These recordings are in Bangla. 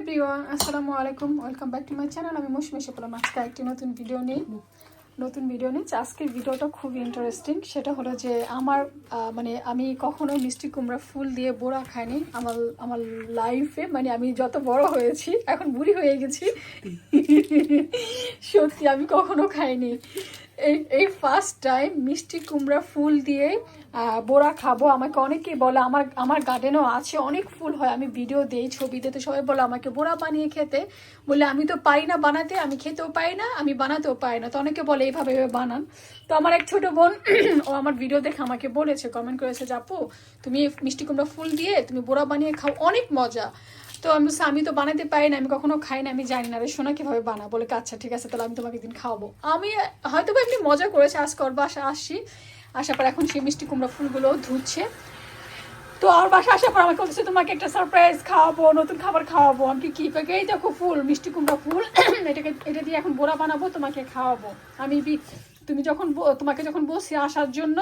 এভরিওয়ান আসসালামু আলাইকুম welcome back to my channel আমি মৌসুমি এসে পেলাম আজকে একটি নতুন ভিডিও নিই নতুন ভিডিও নিচ্ছি আজকের ভিডিওটা খুবই ইন্টারেস্টিং সেটা হলো যে আমার মানে আমি কখনো মিষ্টি কুমড়া ফুল দিয়ে বোড়া খাইনি। আমার আমার লাইফে মানে আমি যত বড় হয়েছি, এখন বুড়ি হয়ে গেছি। সত্যি, আমি কখনো খাইনি। এই এই ফার্স্ট টাইম মিষ্টি কুমড়া ফুল দিয়ে বোড়া খাব। আমাকে অনেকেই বলে, আমার আমার গার্ডেনও আছে, অনেক ফুল হয়। আমি ভিডিও দেই ছবি দিতে সবাই বলে, আমাকে বোড়া বানিয়ে খেতে। বলে, আমি তো পাই না বানাতে, আমি খেতেও পাই না, আমি বানাতেও পাই না। তো অনেকে বলে, এইভাবে বানান। তো আমার এক ছোট বোন, ও আমার ভিডিও দেখে আমাকে বলেছে কমেন্ট করেছে, যে আপু, তুমি মিষ্টি কুমড়া ফুল দিয়ে, তুমি বোড়া বানিয়ে খাও, অনেক মজা। তো আমি বলছি, আমি তো বানাতে পারি না আমি কখনো খাই না আমি জানি না। রে সোনা কীভাবে বানা বলে আচ্ছা ঠিক আছে তাহলে আমি তোমাকে একদিন খাওয়াবো। আমি হয়তো বা এমনি মজা করেছে আজকে ওর বাসা আসছি। আসার পর এখন সেই মিষ্টি কুমড়া ফুলগুলো ধুচ্ছে। তো আর বাসা আসার পর আমাকে বলছে তোমাকে একটা সারপ্রাইজ খাওয়াবো নতুন খাবার খাওয়াবো। আমি কি কি এই দেখো ফুল মিষ্টি কুমড়া ফুল। এটাকে এটা দিয়ে এখন বোড়া বানাবো তোমাকে খাওয়াবো। আমি তুমি যখন তোমাকে যখন বসে আসার জন্য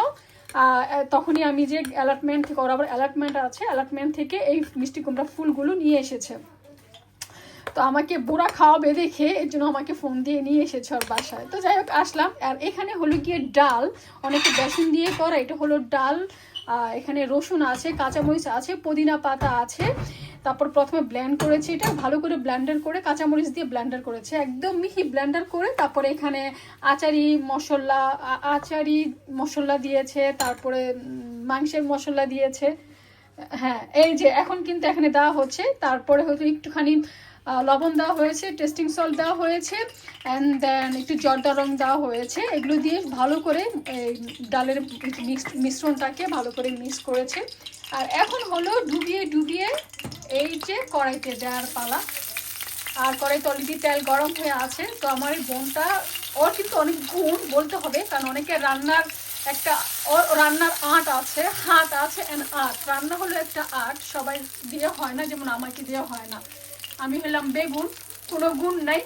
তখনই আমি যে অ্যালার্টমেন্ট থেকে ওর আবার অ্যালার্টমেন্ট আছে অ্যালার্টমেন্ট থেকে এই মিষ্টি কুমড়া ফুলগুলো নিয়ে এসেছে। তো আমাকে বুড়া খাওয়াবে দেখে, এর জন্য আমাকে ফোন দিয়ে নিয়ে এসেছে ওর বাসায়। তো যাই হোক, আসলাম। আর এখানে হলো গিয়ে ডাল। অনেকে বেসন দিয়ে করা, এটা হলো ডাল। এখানে রসুন আছে, কাঁচামরিচ আছে, পুদিনা পাতা আছে। তারপর প্রথমে ব্ল্যান্ড করেছি এটা, ভালো করে ব্ল্যান্ডার করে কাঁচামরিচ দিয়ে ব্ল্যান্ডার করেছে। একদম মিহি ব্ল্যান্ডার করে তারপরে এখানে আচারি, মশলা আচারি মশলা দিয়েছে, তারপরে মাংসের মশলা দিয়েছে। হ্যাঁ এই যে, এখন কিন্তু এখানে দেওয়া হচ্ছে। তারপরে হয়তো একটুখানি লবণ দেওয়া হয়েছে টেস্টিং সল্ট দেওয়া হয়েছে অ্যান্ড দেন একটু জর্দা রং দেওয়া হয়েছে। এগুলো দিয়ে ভালো করে ডালের মিশ্রণটাকে ভালো করে মিক্স করেছে। আর এখন হলো ডুবিয়ে ডুবিয়ে এই যে কড়াইতে দেওয়ার পালা। আর কড়াইতে অলরেডি তেল গরম হয়ে আছে, তো আমার এই বোনটা, ওর কিন্তু অনেক গুণ বলতে হবে, কারণ অনেকে রান্নার একটা রান্নার আর্ট আছে হাত আছে অ্যান্ড আর্ট রান্না হলো একটা আর্ট সবাই দিয়ে হয় না, যেমন আমাকে দিয়ে হয় না। আমি হলাম বেগুন, কোনো গুণ নাই।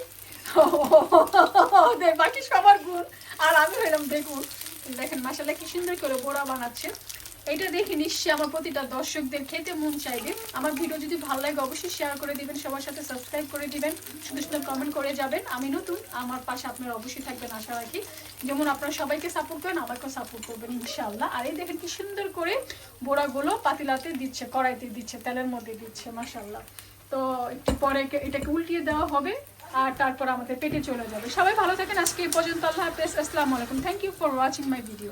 বাকি সবার গুণ, আর আমি হলাম বেগুন। দেখেন মাসালা কি সুন্দর করে বড়া বানাচ্ছে। এটা দেখে নিশ্চয়ই আমার প্রতিটা দর্শকদের খেতে মন চাইবে। আমার ভিডিও যদি ভালো লাগে, অবশ্যই শেয়ার করে দিবেন, সবার সাথে সাবস্ক্রাইব করে দিবেন, সুন্দর সুন্দর কমেন্ট করে যাবেন। আমি নতুন, আমার পাশে আপনারা অবশ্যই থাকবেন, আশা রাখি। যেমন আপনারা সবাইকে সাপোর্ট করেন, আমাকেও সাপোর্ট করবেন, ইনশাআল্লাহ। আর এই দেখেন কি সুন্দর করে বোড়াগুলো পাতিলাতে দিচ্ছে, কড়াইতে দিচ্ছে, তেলের মধ্যে দিচ্ছে, মাশাআল্লাহ। তো একটু পরে এটাকে উল্টিয়ে দেওয়া হবে আর তারপর আমাদের পেটে চলে যাবে। সবাই ভালো থাকেন। আজকে এই পর্যন্ত আল্লাহ হাফেজ। আসসালামু আলাইকুম। Thank you for watching my video